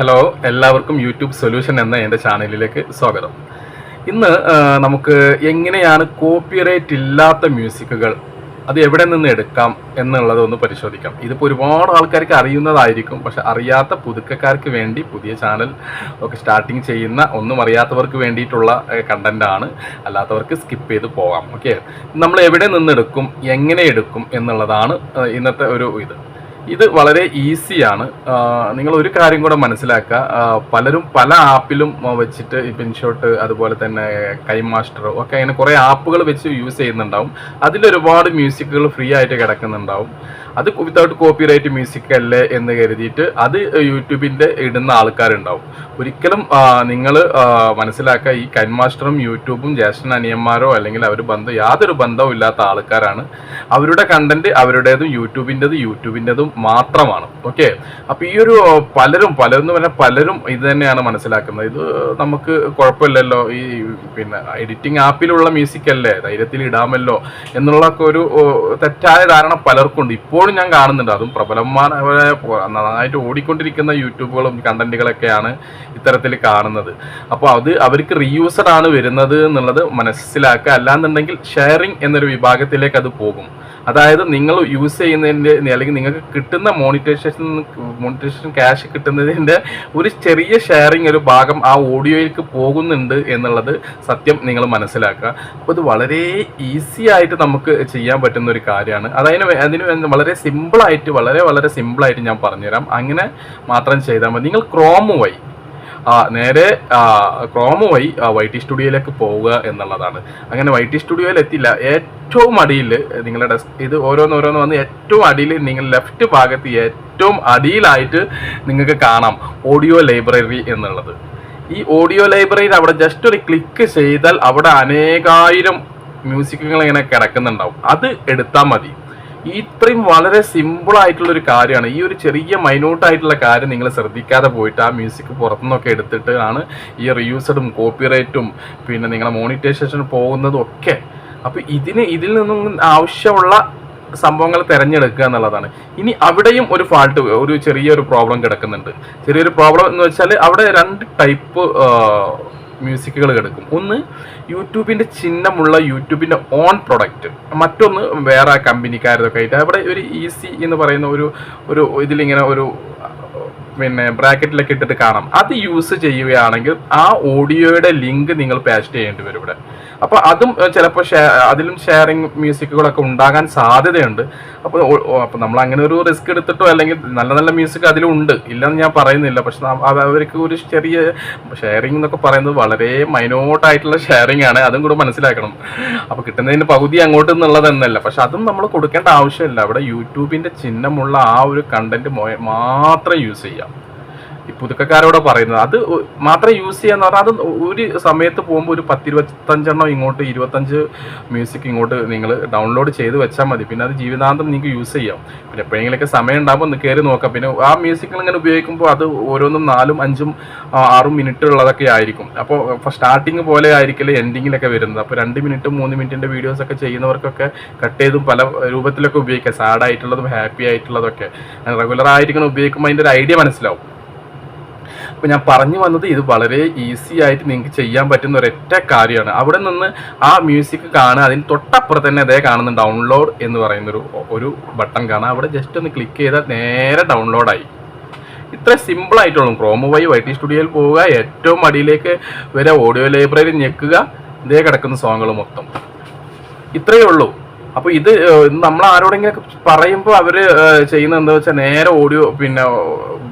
Hello എല്ലാവർക്കും YouTube solution എന്ന എന്റെ ചാനലിലേക്ക് സ്വാഗതം. ഇന്ന് നമുക്ക് എങ്ങനെയാണ് കോപ്പിറൈറ്റ് ഇല്ലാത്ത മ്യൂസിക്കുകൾ അത് എവിടെ നിന്ന് എടുക്കാം എന്നുള്ളത് ഒന്ന് പരിശോധിക്കാം. ഇതിപ്പോൾ ഒരുപാട് ആൾക്കാർക്ക് അറിയുന്നതായിരിക്കും പക്ഷെ അറിയാത്ത പുതുക്കക്കാർക്ക് വേണ്ടി പുതിയ ചാനൽ ഒക്കെ സ്റ്റാർട്ടിങ് ചെയ്യുന്ന ഒന്നും അറിയാത്തവർക്ക് വേണ്ടിയിട്ടുള്ള കണ്ടന്റ് ആണ്. അല്ലാത്തവർക്ക് സ്കിപ്പ് ചെയ്ത് പോകാം ഓക്കെ നമ്മൾ എവിടെ നിന്ന് എടുക്കും എങ്ങനെ എടുക്കും എന്നുള്ളതാണ് ഇന്നത്തെ ഒരു ഇത്. ഇത് വളരെ ഈസിയാണ്. നിങ്ങൾ ഒരു കാര്യം കൂടെ മനസ്സിലാക്കുക. പലരും പല ആപ്പിലും വെച്ചിട്ട് പിൻഷോട്ട് അതുപോലെ തന്നെ കൈമാസ്റ്റർ ഒക്കെ അങ്ങനെ കുറേ ആപ്പുകൾ വെച്ച് യൂസ് ചെയ്യുന്നുണ്ടാവും. അതിലൊരുപാട് മ്യൂസിക്കുകൾ ഫ്രീ ആയിട്ട് കിടക്കുന്നുണ്ടാവും. അത് വിത്തൗട്ട് കോപ്പിറൈറ്റ് മ്യൂസിക് അല്ലേ എന്ന് കരുതിയിട്ട് അത് യൂട്യൂബിന്റെ ഇടുന്ന ആൾക്കാരുണ്ടാവും. ഒരിക്കലും നിങ്ങൾ മനസ്സിലാക്കുക ഈ കൈമാസ്റ്ററും യൂട്യൂബും ജ്യേഷ്ഠൻ അനിയന്മാരോ അല്ലെങ്കിൽ അവർ ബന്ധം യാതൊരു ബന്ധവും ഇല്ലാത്ത ആൾക്കാരാണ്. അവരുടെ കണ്ടന്റ് അവരുടേതും യൂട്യൂബിന്റെതും യൂട്യൂബിന്റെതും മാത്രമാണ്. ഓക്കെ അപ്പോൾ ഈ ഒരു പലരും പലരും എന്ന് പറഞ്ഞാൽ പലരും ഇത് തന്നെയാണ് മനസ്സിലാക്കുന്നത്. ഇത് നമുക്ക് കുഴപ്പമില്ലല്ലോ. ഈ പിന്നെ എഡിറ്റിംഗ് ആപ്പിലുള്ള മ്യൂസിക് അല്ലേ? ധൈര്യത്തിൽ ഇടാമല്ലോ എന്നുള്ള ഒരു തെറ്റായ ധാരണ പലർക്കും ഉണ്ട് ഇപ്പോഴും ഞാൻ കാണുന്നുണ്ട്. അതും പ്രബലന്മാരെ നന്നായിട്ട് ഓടിക്കൊണ്ടിരിക്കുന്ന യൂട്യൂബുകളും കണ്ടന്റുകളൊക്കെയാണ് ഇത്തരത്തിൽ കാണുന്നത്. അപ്പോൾ അത് അവർക്ക് റീയൂസഡ് ആണ് വരുന്നത് എന്നുള്ളത് മനസ്സിലാക്കുക. അല്ലാന്നുണ്ടെങ്കിൽ ഷെയറിംഗ് എന്നൊരു വിഭാഗത്തിലേക്ക് അത് പോകും. അതായത് നിങ്ങൾ യൂസ് ചെയ്യുന്നതിന്റെ അല്ലെങ്കിൽ നിങ്ങൾക്ക് കിട്ടുന്ന മോണിറ്റൈസേഷൻ മോണിറ്റൈസേഷൻ ക്യാഷ് കിട്ടുന്നതിന്റെ ഒരു ചെറിയ ഷെയറിങ് ഒരു ഭാഗം ആ ഓഡിയോയിലേക്ക് പോകുന്നുണ്ട് എന്നുള്ളത് സത്യം നിങ്ങൾ മനസ്സിലാക്കുക. അപ്പോൾ ഇത് വളരെ ഈസി ആയിട്ട് നമുക്ക് ചെയ്യാൻ പറ്റുന്ന ഒരു കാര്യമാണ്. അതതിന് വേ- അതിന് വേ- വളരെ സിമ്പിളായിട്ട് വളരെ വളരെ സിമ്പിളായിട്ട് ഞാൻ പറഞ്ഞുതരാം. അങ്ങനെ മാത്രം ചെയ്താൽ മതി. നിങ്ങൾ ക്രോം ആ, നേരെ ക്രോമ വഴി വൈ ടി സ്റ്റുഡിയോയിലേക്ക് പോവുക എന്നുള്ളതാണ്. അങ്ങനെ വൈ ടി സ്റ്റുഡിയോയിൽ എത്തില്ല. ഏറ്റവും അടിയിൽ നിങ്ങളുടെ ഡെസ്ക് ഇത് ഓരോന്ന് ഓരോന്ന് വന്ന് ഏറ്റവും അടിയിൽ നിങ്ങൾ ലെഫ്റ്റ് ഭാഗത്ത് ഏറ്റവും അടിയിലായിട്ട് നിങ്ങൾക്ക് കാണാം ഓഡിയോ ലൈബ്രറി എന്നുള്ളത്. ഈ ഓഡിയോ ലൈബ്രറിയിൽ അവിടെ ജസ്റ്റ് ഒരു ക്ലിക്ക് ചെയ്താൽ അവിടെ അനേകായിരം മ്യൂസിക്കുകൾ ഇങ്ങനെ കിടക്കുന്നുണ്ടാവും. അത് എടുത്താൽ മതി. ഇത്രയും വളരെ സിമ്പിൾ ആയിട്ടുള്ള ഒരു കാര്യമാണ്. ഈ ഒരു ചെറിയ മൈന്യൂട്ട് ആയിട്ടുള്ള കാര്യം നിങ്ങൾ ശ്രദ്ധിക്കാതെ പോയിട്ട് ആ മ്യൂസിക് പുറത്തുനിന്നൊക്കെ എടുത്തിട്ട് ആണ് ഈ റീയൂസഡും കോപ്പിറൈറ്റും പിന്നെ നിങ്ങളെ മോണിറ്റൈസേഷൻ പോകുന്നതും ഒക്കെ. അപ്പോൾ ഇതിന് ഇതിൽ നിന്നും ആവശ്യമുള്ള സംഭവങ്ങൾ തിരഞ്ഞെടുക്കുക എന്നുള്ളതാണ്. ഇനി അവിടെയും ഒരു ഫാൾട്ട് ഒരു ചെറിയൊരു പ്രോബ്ലം കിടക്കുന്നുണ്ട്. ചെറിയൊരു പ്രോബ്ലം എന്ന് വെച്ചാൽ അവിടെ രണ്ട് ടൈപ്പ് മ്യൂസിക്കുകൾ കിടക്കും ഒന്ന് യൂട്യൂബിന്റെ ചിഹ്നമുള്ള യൂട്യൂബിന്റെ ഓൺ പ്രൊഡക്റ്റ് മറ്റൊന്ന് വേറെ കമ്പനിക്കാരതൊക്കെ ആയിട്ട്. അവിടെ ഒരു ഈസി എന്ന് പറയുന്ന ഒരു ഒരു ഇതിലിങ്ങനെ ഒരു പിന്നെ ബ്രാക്കറ്റിലൊക്കെ ഇട്ടിട്ട് കാണാം. അത് യൂസ് ചെയ്യുകയാണെങ്കിൽ ആ ഓഡിയോയുടെ ലിങ്ക് നിങ്ങൾ പാസ്റ്റ് ചെയ്യേണ്ടി വരും ഇവിടെ. അപ്പോൾ അതും ചിലപ്പോൾ അതിലും ഷെയറിങ് മ്യൂസിക്കുകളൊക്കെ ഉണ്ടാകാൻ സാധ്യതയുണ്ട്. അപ്പോൾ അപ്പോൾ നമ്മൾ അങ്ങനെ ഒരു റിസ്ക് എടുത്തിട്ടോ അല്ലെങ്കിൽ നല്ല നല്ല മ്യൂസിക് അതിലും ഉണ്ട് ഇല്ലെന്ന് ഞാൻ പറയുന്നില്ല. പക്ഷെ അവർക്ക് ഒരു ചെറിയ ഷെയറിംഗ് എന്നൊക്കെ പറയുന്നത് വളരെ മൈനോട്ട് ആയിട്ടുള്ള ഷെയറിംഗ് ആണ്. അതും കൂടെ മനസ്സിലാക്കണം. അപ്പോൾ കിട്ടുന്നതിന് പകുതി അങ്ങോട്ട് എന്നുള്ളത് എന്നല്ല. പക്ഷെ അതും നമ്മൾ കൊടുക്കേണ്ട ആവശ്യമില്ല. അവിടെ യൂട്യൂബിന്റെ ചിഹ്നമുള്ള ആ ഒരു കണ്ടന്റ് മാത്രം യൂസ് ചെയ്യാം. പുതുക്കക്കാരോട് പറയുന്നത്. അത് മാത്രം യൂസ് ചെയ്യാന്ന് പറഞ്ഞാൽ അത് ഒരു സമയത്ത് പോകുമ്പോൾ ഒരു പത്തിരുപത്തഞ്ചെണ്ണം ഇങ്ങോട്ട് ഇരുപത്തഞ്ച് മ്യൂസിക് ഇങ്ങോട്ട് നിങ്ങൾ ഡൗൺലോഡ് ചെയ്ത് വെച്ചാൽ മതി. പിന്നെ അത് ജീവിതാന്തം നിങ്ങൾക്ക് യൂസ് ചെയ്യാം. പിന്നെ എപ്പോഴെങ്കിലൊക്കെ സമയം ഉണ്ടാകുമ്പോൾ ഒന്ന് കയറി നോക്കാം. പിന്നെ ആ മ്യൂസിക്കുകൾ ഇങ്ങനെ ഉപയോഗിക്കുമ്പോൾ അത് ഓരോന്നും നാലും അഞ്ചും ആറും മിനിറ്റ് ഉള്ളതൊക്കെ ആയിരിക്കും. അപ്പോൾ സ്റ്റാർട്ടിങ് പോലെ ആയിരിക്കില്ല എൻഡിങ്ങിലൊക്കെ വരുന്നത്. അപ്പോൾ രണ്ട് മിനിറ്റ് മൂന്ന് മിനിറ്റിന്റെ വീഡിയോസ് ഒക്കെ ചെയ്യുന്നവർക്കൊക്കെ കട്ട് ചെയ്തും പല രൂപത്തിലൊക്കെ ഉപയോഗിക്കാം. സാഡ് ആയിട്ടുള്ളതും ഹാപ്പി ആയിട്ടുള്ളതൊക്കെ. റെഗുലർ ആയിരിക്കണം ഉപയോഗിക്കുമ്പോൾ അതിന്റെ ഒരു ഐഡിയ മനസ്സിലാവും. അപ്പോൾ ഞാൻ പറഞ്ഞു വന്നത് ഇത് വളരെ ഈസി ആയിട്ട് നിങ്ങൾക്ക് ചെയ്യാൻ പറ്റുന്ന ഒരൊറ്റ കാര്യമാണ്. അവിടെ നിന്ന് ആ മ്യൂസിക് കാണുക അതിന് തൊട്ടപ്പുറത്ത് തന്നെ അതേ കാണുന്ന ഡൗൺലോഡ് എന്ന് പറയുന്നൊരു ഒരു ബട്ടൺ കാണാം അവിടെ ജസ്റ്റ് ഒന്ന് ക്ലിക്ക് ചെയ്താൽ നേരെ ഡൗൺലോഡായി ഇത്ര സിമ്പിൾ ആയിട്ടുള്ളൂ. ക്രോമ വഴി വൈ ടി സ്റ്റുഡിയോയിൽ പോവുക ഏറ്റവും അടിയിലേക്ക് വരെ ഓഡിയോ ലൈബ്രറി ഞെക്കുക ഇതേ കിടക്കുന്ന സോങ്ങുകൾ മൊത്തം. ഇത്രയേ ഉള്ളൂ. അപ്പോൾ ഇത് നമ്മൾ ആരോടെങ്കിലും പറയുമ്പോൾ അവർ ചെയ്യുന്നത് എന്താ വെച്ചാൽ നേരെ ഓഡിയോ പിന്നെ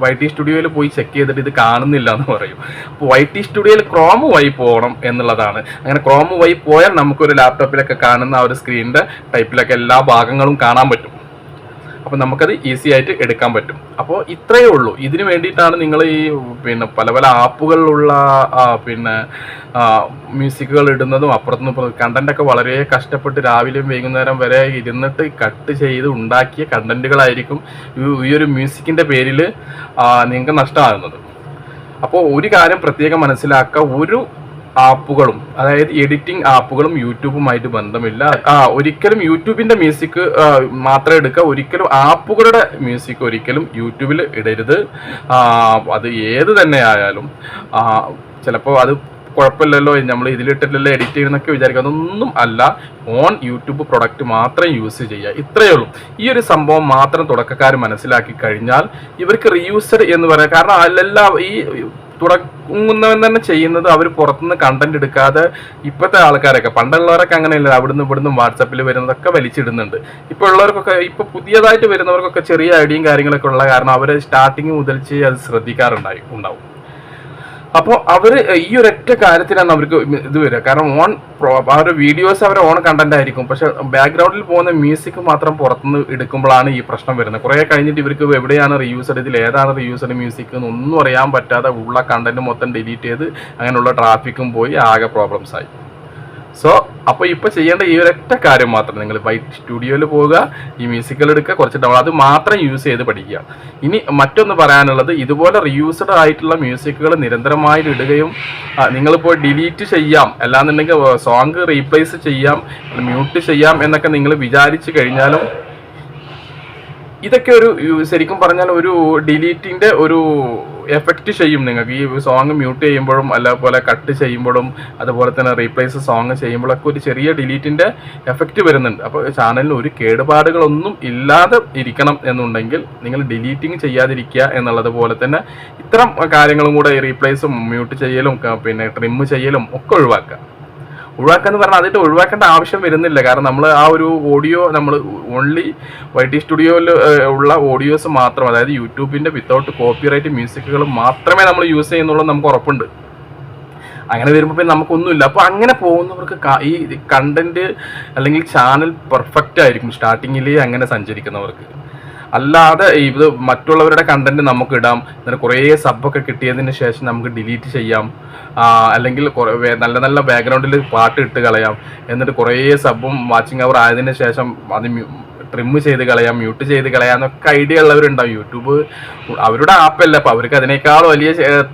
വൈ ടി സ്റ്റുഡിയോയിൽ പോയി ചെക്ക് ചെയ്തിട്ട് ഇത് കാണുന്നില്ല എന്ന് പറയും. അപ്പോൾ വൈ ടി സ്റ്റുഡിയോയിൽ ക്രോം വഴി പോകണം എന്നുള്ളതാണ്. അങ്ങനെ ക്രോം വഴി പോയാൽ നമുക്കൊരു ലാപ്ടോപ്പിലൊക്കെ കാണുന്ന ആ ഒരു സ്ക്രീനിന്റെ ടൈപ്പിലൊക്കെ എല്ലാ ഭാഗങ്ങളും കാണാൻ പറ്റും. അപ്പോൾ നമുക്കത് ഈസി ആയിട്ട് എടുക്കാൻ പറ്റും. അപ്പോൾ ഇത്രയേ ഉള്ളൂ. ഇതിന് വേണ്ടിയിട്ടാണ് നിങ്ങൾ ഈ പിന്നെ പല പല ആപ്പുകളിലുള്ള പിന്നെ മ്യൂസിക്കുകൾ ഇടുന്നതും അപ്പുറത്തുനിന്ന് കണ്ടന്റൊക്കെ വളരെ കഷ്ടപ്പെട്ട് രാവിലെയും വൈകുന്നേരം വരെ ഇരുന്നിട്ട് കട്ട് ചെയ്ത് ഉണ്ടാക്കിയ കണ്ടന്റുകളായിരിക്കും ഈ ഒരു മ്യൂസിക്കിന്റെ പേരിൽ നിങ്ങൾക്ക് നഷ്ടമാകുന്നത്. അപ്പോൾ ഒരു കാര്യം പ്രത്യേകം മനസ്സിലാക്കുക. ഒരു ആപ്പുകളും അതായത് എഡിറ്റിംഗ് ആപ്പുകളും യൂട്യൂബുമായിട്ട് ബന്ധമില്ല. ആ ഒരിക്കലും യൂട്യൂബിന്റെ മ്യൂസിക് മാത്രം എടുക്കുക. ഒരിക്കലും ആപ്പുകളുടെ മ്യൂസിക് ഒരിക്കലും യൂട്യൂബിൽ ഇടരുത്. അത് ഏത് തന്നെ ആയാലും ചിലപ്പോൾ അത് കുഴപ്പമില്ലല്ലോ നമ്മൾ ഇതിലിട്ടില്ലല്ലോ എഡിറ്റ് ചെയ്യുന്നൊക്കെ വിചാരിക്കുക അതൊന്നും അല്ല ഓൺ യൂട്യൂബ് പ്രൊഡക്റ്റ് മാത്രം യൂസ് ചെയ്യുക. ഇത്രയേ ഉള്ളൂ. ഈ ഒരു സംഭവം മാത്രം തുടക്കക്കാർ മനസ്സിലാക്കി കഴിഞ്ഞാൽ ഇവർക്ക് റീയൂസർ എന്ന് പറയാം. കാരണം അല്ലെല്ലാം ഈ തുടങ്ങുന്നവൻ തന്നെ ചെയ്യുന്നത് അവർ പുറത്തുനിന്ന് കണ്ടന്റ് എടുക്കാതെ ഇപ്പോഴത്തെ ആൾക്കാരൊക്കെ. പണ്ടുള്ളവരൊക്കെ അങ്ങനെയല്ല അവിടുന്ന് ഇവിടുന്ന് വാട്സപ്പിൽ വരുന്നതൊക്കെ വലിച്ചിടുന്നുണ്ട്. ഇപ്പോൾ ഉള്ളവർക്കൊക്കെ ഇപ്പോൾ പുതിയതായിട്ട് വരുന്നവർക്കൊക്കെ ചെറിയ ഐഡിയയും കാര്യങ്ങളൊക്കെ ഉള്ള കാരണം അവർ സ്റ്റാർട്ടിങ് മുതൽ അത് ശ്രദ്ധിക്കാറുണ്ടായി ഉണ്ടാവും. അപ്പോൾ അവർ ഈ ഒരൊറ്റ കാര്യത്തിലാണ് അവർക്ക് ഇത് വരിക. കാരണം ഓൺ അവരുടെ വീഡിയോസ് അവരുടെ ഓൺ കണ്ടന്റ് ആയിരിക്കും. പക്ഷെ ബാക്ക്ഗ്രൗണ്ടിൽ പോകുന്ന മ്യൂസിക് മാത്രം പുറത്തുനിന്ന് എടുക്കുമ്പോഴാണ് ഈ പ്രശ്നം വരുന്നത്. കുറേ കഴിഞ്ഞിട്ട് ഇവർക്ക് എവിടെയാണ് റീയൂസഡ് ഇതിൽ ഏതാണ് റീയൂസഡ് മ്യൂസിക് എന്നൊന്നും അറിയാൻ പറ്റാതെ ഉള്ള കണ്ടന്റ് മൊത്തം ഡിലീറ്റ് ചെയ്ത് അങ്ങനെയുള്ള ട്രാഫിക്കും പോയി ആകെ പ്രോബ്ലംസ് ആയി. സോ അപ്പോൾ ഇപ്പോൾ ചെയ്യേണ്ട ഈ ഒരൊറ്റ കാര്യം മാത്രം നിങ്ങൾ വൈറ്റ് സ്റ്റുഡിയോയിൽ പോവുക ഈ മ്യൂസിക്കൽ എടുക്കുക കുറച്ച് ഡൗൺ അത് മാത്രം യൂസ് ചെയ്ത് പഠിക്കുക. ഇനി മറ്റൊന്ന് പറയാനുള്ളത് ഇതുപോലെ റിയൂസ്ഡ് ആയിട്ടുള്ള മ്യൂസിക്കുകൾ നിരന്തരമായിട്ട് ഇടുകയും നിങ്ങളിപ്പോൾ ഡിലീറ്റ് ചെയ്യാം അല്ലാന്നുണ്ടെങ്കിൽ സോങ് റീപ്ലേസ് ചെയ്യാം മ്യൂട്ട് ചെയ്യാം എന്നൊക്കെ നിങ്ങൾ വിചാരിച്ചു കഴിഞ്ഞാലും ഇതൊക്കെ ഒരു ശരിക്കും പറഞ്ഞാൽ ഒരു ഡിലീറ്റിന്റെ ഒരു എഫക്റ്റ് ചെയ്യും നിങ്ങൾക്ക്. ഈ സോങ് മ്യൂട്ട് ചെയ്യുമ്പോഴും അല്ലാപോലെ കട്ട് ചെയ്യുമ്പോഴും അതുപോലെ തന്നെ റീപ്ലേസ് സോങ് ചെയ്യുമ്പോഴൊക്കെ ഒരു ചെറിയ ഡിലീറ്റിന്റെ എഫക്റ്റ് വരുന്നുണ്ട്. അപ്പോൾ ചാനലിന് ഒരു കേടുപാടുകളൊന്നും ഇല്ലാതെ ഇരിക്കണം എന്നുണ്ടെങ്കിൽ നിങ്ങൾ ഡിലീറ്റിംഗ് ചെയ്യാതിരിക്കുക എന്നുള്ളത് പോലെ തന്നെ ഇത്തരം കാര്യങ്ങളും കൂടെ റീപ്ലേസും മ്യൂട്ട് ചെയ്യലും പിന്നെ ട്രിം ചെയ്യലും ഒക്കെ ഒഴിവാക്കുക. ഒഴിവാക്കാന്ന് പറഞ്ഞാൽ അതിട്ട് ഒഴിവാക്കേണ്ട ആവശ്യം വരുന്നില്ല. കാരണം നമ്മൾ ആ ഒരു ഓഡിയോ നമ്മൾ ഓൺലി വൈ ടി സ്റ്റുഡിയോയിൽ ഉള്ള ഓഡിയോസ് മാത്രം അതായത് യൂട്യൂബിന്റെ വിത്തൗട്ട് കോപ്പിറൈറ്റ് മ്യൂസിക്കുകൾ മാത്രമേ നമ്മൾ യൂസ് ചെയ്യുന്നുള്ളൂ നമുക്ക് ഉറപ്പുണ്ട്. അങ്ങനെ വരുമ്പോൾ പിന്നെ നമുക്കൊന്നുമില്ല. അപ്പോൾ അങ്ങനെ പോകുന്നവർക്ക് ഈ കണ്ടന്റ് അല്ലെങ്കിൽ ചാനൽ പെർഫെക്റ്റ് ആയിരിക്കും. സ്റ്റാർട്ടിങ്ങിൽ അങ്ങനെ സഞ്ചരിക്കുന്നവർക്ക്. അല്ലാതെ ഇത് മറ്റുള്ളവരുടെ കണ്ടന്റ് നമുക്ക് ഇടാം എന്നിട്ട് കുറേ സബൊക്കെ കിട്ടിയതിന് ശേഷം നമുക്ക് ഡിലീറ്റ് ചെയ്യാം. അല്ലെങ്കിൽ നല്ല നല്ല ബാക്ക്ഗ്രൗണ്ടിൽ പാട്ട് ഇട്ട് കളയാം. എന്നിട്ട് കുറേ സബും വാച്ചിങ് അവർ ആയതിന് ശേഷം അത് ട്രിം ചെയ്ത് കളയാം മ്യൂട്ട് ചെയ്ത് കളയാം എന്നൊക്കെ ഐഡിയ ഉള്ളവരുണ്ടാവും. യൂട്യൂബ് അവരുടെ ആപ്പല്ല അപ്പോൾ അവർക്ക് അതിനേക്കാൾ വലിയ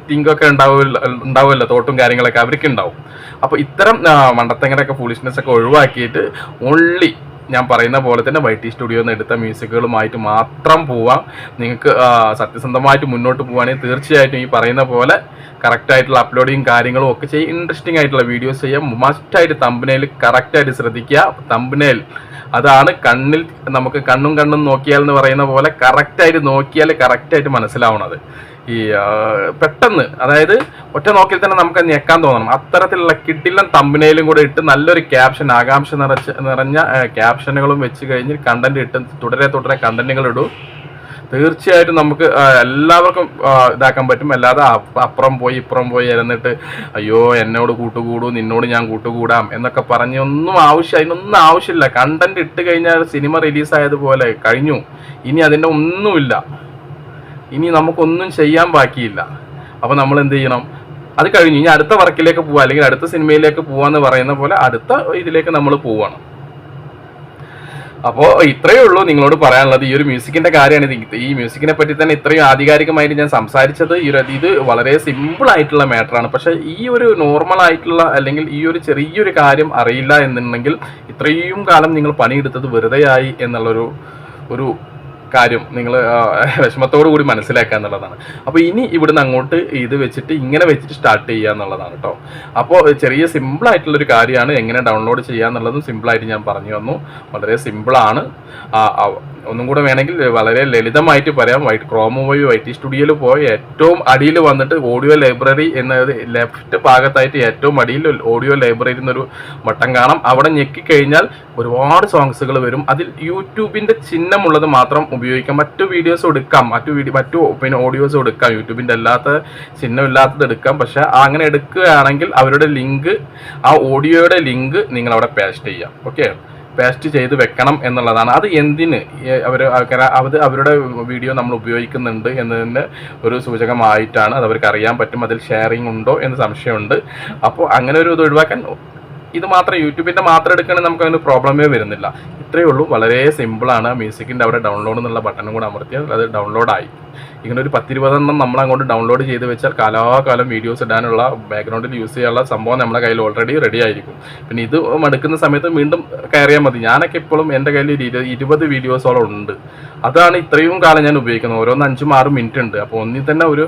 തിങ്കൊക്കെ ഉണ്ടാവില്ല ഉണ്ടാവുമല്ലോ തോട്ടും കാര്യങ്ങളൊക്കെ അവർക്ക് ഉണ്ടാവും. അപ്പോൾ ഇത്തരം മണ്ടത്തങ്ങനെയൊക്കെ ഫൂളിഷ്നെസ് ഒക്കെ ഒഴിവാക്കിയിട്ട് ഓൺലി ഞാൻ പറയുന്ന പോലെ തന്നെ വൈ ടി സ്റ്റുഡിയോ നിന്ന് എടുത്ത മ്യൂസിക്കുകളുമായിട്ട് മാത്രം പോവാം. നിങ്ങൾക്ക് സത്യസന്ധമായിട്ട് മുന്നോട്ട് പോവുകയാണെങ്കിൽ തീർച്ചയായിട്ടും ഈ പറയുന്ന പോലെ കറക്റ്റായിട്ടുള്ള അപ്ലോഡിങ് കാര്യങ്ങളും ഒക്കെ ചെയ്യും ഇൻട്രസ്റ്റിംഗ് ആയിട്ടുള്ള വീഡിയോസ് ചെയ്യാം. മസ്റ്റായിട്ട് തമ്പനയിൽ കറക്റ്റായിട്ട് ശ്രദ്ധിക്കുക. തമ്പനയിൽ അതാണ് കണ്ണിൽ നമുക്ക് കണ്ണും കണ്ണും നോക്കിയാൽ എന്ന് പറയുന്ന പോലെ കറക്റ്റായിട്ട് നോക്കിയാൽ കറക്റ്റായിട്ട് മനസ്സിലാവണത് ഈ പെട്ടെന്ന് അതായത് ഒറ്റ നോക്കിൽ തന്നെ നമുക്ക് ഞെക്കാൻ തോന്നണം. അത്തരത്തിലുള്ള കിട്ടില്ലൻ തമ്പിനയിലും കൂടെ ഇട്ട് നല്ലൊരു ക്യാപ്ഷൻ ആകാംക്ഷ നിറച്ച് നിറഞ്ഞ ക്യാപ്ഷനുകളും വെച്ച് കഴിഞ്ഞ് കണ്ടന്റ് ഇട്ട് തുടരെ തുടരെ കണ്ടന്റുകൾ ഇടൂ. തീർച്ചയായിട്ടും നമുക്ക് എല്ലാവർക്കും ഇതാക്കാൻ പറ്റും. അല്ലാതെ അപ്പുറം പോയി ഇപ്പുറം പോയി ഇരുന്നിട്ട് അയ്യോ എന്നോട് കൂട്ടുകൂടൂ നിന്നോട് ഞാൻ കൂട്ടുകൂടാം എന്നൊക്കെ പറഞ്ഞ് ഒന്നും ആവശ്യം അതിനൊന്നും ആവശ്യമില്ല. കണ്ടന്റ് ഇട്ട് കഴിഞ്ഞാൽ സിനിമ റിലീസായതുപോലെ കഴിഞ്ഞു. ഇനി അതിന്റെ ഒന്നുമില്ല. ഇനി നമുക്കൊന്നും ചെയ്യാൻ ബാക്കിയില്ല. അപ്പോൾ നമ്മൾ എന്ത് ചെയ്യണം അത് കഴിഞ്ഞു ഇനി അടുത്ത വർക്കിലേക്ക് പോവുക അല്ലെങ്കിൽ അടുത്ത സിനിമയിലേക്ക് പോവാന്ന് പറയുന്ന പോലെ അടുത്ത ഇതിലേക്ക് നമ്മൾ പോവാണ്. അപ്പോൾ ഇത്രയേ ഉള്ളൂ നിങ്ങളോട് പറയാനുള്ളത്. ഈ ഒരു മ്യൂസിക്കിന്റെ കാര്യമാണ് ഇത്. ഈ മ്യൂസിക്കിനെ പറ്റി തന്നെ ഇത്രയും ആധികാരികമായിട്ട് ഞാൻ സംസാരിച്ചത് ഈ ഒരു ഇത് വളരെ സിമ്പിൾ ആയിട്ടുള്ള മാറ്ററാണ് പക്ഷെ ഈ ഒരു നോർമൽ ആയിട്ടുള്ള അല്ലെങ്കിൽ ഈ ഒരു ചെറിയൊരു കാര്യം അറിയില്ല എന്നുണ്ടെങ്കിൽ ഇത്രയും കാലം നിങ്ങൾ പണിയെടുത്തത് വെറുതെയായി എന്നുള്ളൊരു ഒരു കാര്യം നിങ്ങൾ വിഷമത്തോടു കൂടി മനസ്സിലാക്കുക എന്നുള്ളതാണ്. അപ്പോൾ ഇനി ഇവിടുന്ന് അങ്ങോട്ട് ഇത് വെച്ചിട്ട് ഇങ്ങനെ വെച്ചിട്ട് സ്റ്റാർട്ട് ചെയ്യുക എന്നുള്ളതാണ് കേട്ടോ അപ്പോൾ ചെറിയ സിമ്പിൾ ആയിട്ടുള്ള ഒരു കാര്യമാണ് എങ്ങനെ ഡൗൺലോഡ് ചെയ്യുക എന്നുള്ളതും സിമ്പിളായിട്ട് ഞാൻ പറഞ്ഞു തന്നു. വളരെ സിമ്പിളാണ് ഒന്നും കൂടെ വേണമെങ്കിൽ വളരെ ലളിതമായിട്ട് പറയാം. വൈറ്റ് ക്രോമോ പോയി വൈറ്റ് സ്റ്റുഡിയോയിൽ പോയി. ഏറ്റവും അടിയിൽ വന്നിട്ട് ഓഡിയോ ലൈബ്രറി എന്നത് ലെഫ്റ്റ് ഭാഗത്തായിട്ട് ഏറ്റവും അടിയിൽ ഓഡിയോ ലൈബ്രറി എന്നൊരു വട്ടം കാണാം. അവിടെ ഞെക്കിക്കഴിഞ്ഞാൽ ഒരുപാട് സോങ്സുകൾ വരും. അതിൽ യൂട്യൂബിന്റെ ചിഹ്നമുള്ളത് മാത്രം ഉപയോഗിക്കാം മറ്റു വീഡിയോസ് എടുക്കാം. മറ്റു വീഡിയോ മറ്റു പിന്നെ ഓഡിയോസ് എടുക്കാം. യൂട്യൂബിന്റെ അല്ലാത്ത ചിഹ്നമില്ലാത്തത് എടുക്കാം. പക്ഷെ അങ്ങനെ എടുക്കുകയാണെങ്കിൽ അവരുടെ ലിങ്ക് ആ ഓഡിയോയുടെ ലിങ്ക് നിങ്ങൾ അവിടെ പേസ്റ്റ് ചെയ്യാം. ഓക്കെ പേസ്റ്റ് ചെയ്ത് വെക്കണം എന്നുള്ളതാണ്. അത് എന്തിന്? അവർ അത് അവരുടെ വീഡിയോ നമ്മൾ ഉപയോഗിക്കുന്നുണ്ട് എന്നതിന്റെ ഒരു സൂചകമായിട്ടാണ് അത് അവർക്ക് അറിയാൻ പറ്റും. അതിൽ ഷെയറിംഗ് ഉണ്ടോ എന്ന് സംശയമുണ്ട്. അപ്പോൾ അങ്ങനെ ഒരു ഇത് ഒഴിവാക്കാൻ ഇത് മാത്രം യൂട്യൂബിന്റെ മാത്രം എടുക്കണമെങ്കിൽ നമുക്ക് അതിന് പ്രോബ്ലമേ വരുന്നില്ല. ഇത്രയേ ഉള്ളൂ. വളരെ സിമ്പിളാണ് മ്യൂസിക്കിന്റെ അവിടെ ഡൗൺലോഡ് എന്നുള്ള ബട്ടണും കൂടെ അമർത്തിയാൽ അത് ഡൗൺലോഡായി ഇങ്ങനെ ഒരു പത്തിരുപതെണ്ണം നമ്മൾ അങ്ങോട്ട് ഡൗൺലോഡ് ചെയ്ത് വെച്ചാൽ കാലാകാലം വീഡിയോസ് ഇടാനുള്ള ബാക്ക്ഗ്രൗണ്ടിൽ യൂസ് ചെയ്യാനുള്ള സംഭവം നമ്മുടെ കയ്യിൽ ഓൾറെഡി റെഡി ആയിരിക്കും. പിന്നെ ഇത് മടുക്കുന്ന സമയത്ത് വീണ്ടും കയറിയാൽ മതി. ഞാനൊക്കെ ഇപ്പോഴും എന്റെ കയ്യിൽ ഇരുപത് വീഡിയോസോളം ഉണ്ട്. അതാണ് ഇത്രയും കാലം ഞാൻ ഉപയോഗിക്കുന്നത്. ഓരോന്ന് അഞ്ചും ആറും മിനിറ്റ് ഉണ്ട്. അപ്പോൾ ഒന്നിൽ തന്നെ ഒരു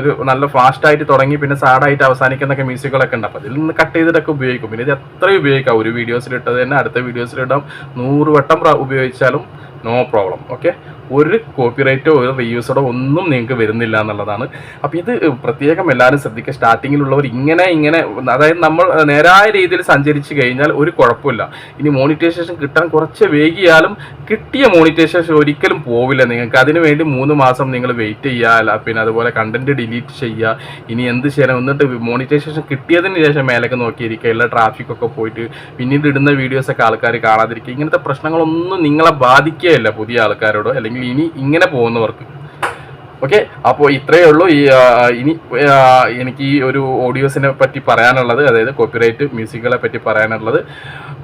ഒരു നല്ല ഫാസ്റ്റായിട്ട് തുടങ്ങി പിന്നെ സാഡായിട്ട് അവസാനിക്കുന്നൊക്കെ മ്യൂസിക്കുകളൊക്കെ ഉണ്ട്. അപ്പോൾ ഇതിൽ നിന്ന് കട്ട് ചെയ്തിട്ടൊക്കെ ഉപയോഗിക്കും. പിന്നെ ഇത് എത്ര ഉപയോഗിക്കാം. ഒരു വീഡിയോസിലിട്ടത് തന്നെ അടുത്ത വീഡിയോസിലിടാം നൂറ് വട്ടം ഉപയോഗിച്ചാലും നോ പ്രോബ്ലം ഓക്കെ ഒരു കോപ്പിറൈറ്റോ ഒരു റീയൂസോടോ ഒന്നും നിങ്ങൾക്ക് വരുന്നില്ല എന്നുള്ളതാണ്. അപ്പോൾ ഇത് പ്രത്യേകം എല്ലാവരും ശ്രദ്ധിക്കുക. സ്റ്റാർട്ടിങ്ങിലുള്ളവർ ഇങ്ങനെ ഇങ്ങനെ അതായത് നമ്മൾ നേരായ രീതിയിൽ സഞ്ചരിച്ച് കഴിഞ്ഞാൽ ഒരു കുഴപ്പമില്ല. ഇനി മോണിറ്റൈസേഷൻ കിട്ടാൻ കുറച്ച് വേഗിയാലും കിട്ടിയ മോണിറ്റൈസേഷൻ ഒരിക്കലും പോവില്ല നിങ്ങൾക്ക്. അതിന് വേണ്ടി മൂന്ന് മാസം നിങ്ങൾ വെയിറ്റ് ചെയ്യുക. പിന്നെ അതുപോലെ കണ്ടന്റ് ഡിലീറ്റ് ചെയ്യുക. ഇനി എന്ത് ചെയ്യണം? എന്നിട്ട് മോണിറ്റൈസേഷൻ കിട്ടിയതിന് ശേഷം മേലേക്ക് നോക്കിയിരിക്കുക. എല്ലാ ട്രാഫിക്കൊക്കെ പോയിട്ട് പിന്നീട് ഇടുന്ന വീഡിയോസൊക്കെ ആൾക്കാർ കാണാതിരിക്കുക. ഇങ്ങനത്തെ പ്രശ്നങ്ങളൊന്നും നിങ്ങളെ ബാധിക്കുകയില്ല പുതിയ ആൾക്കാരോടോ. അല്ലെങ്കിൽ ഇനി ഇങ്ങനെ പോകുന്നവർക്ക്. ഓക്കെ? അപ്പോൾ ഇത്രയേ ഉള്ളൂ. ഈ ഇനി എനിക്ക് ഈ ഒരു ഓഡിയോസിനെ പറ്റി പറയാനുള്ളത് അതായത് കോപ്പിറൈറ്റ് മ്യൂസിക്കുകളെ പറ്റി പറയാനുള്ളത്.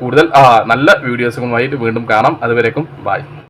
കൂടുതൽ നല്ല വീഡിയോസുകളുമായിട്ട് വീണ്ടും കാണാം. അതുവരേക്കും ബൈ.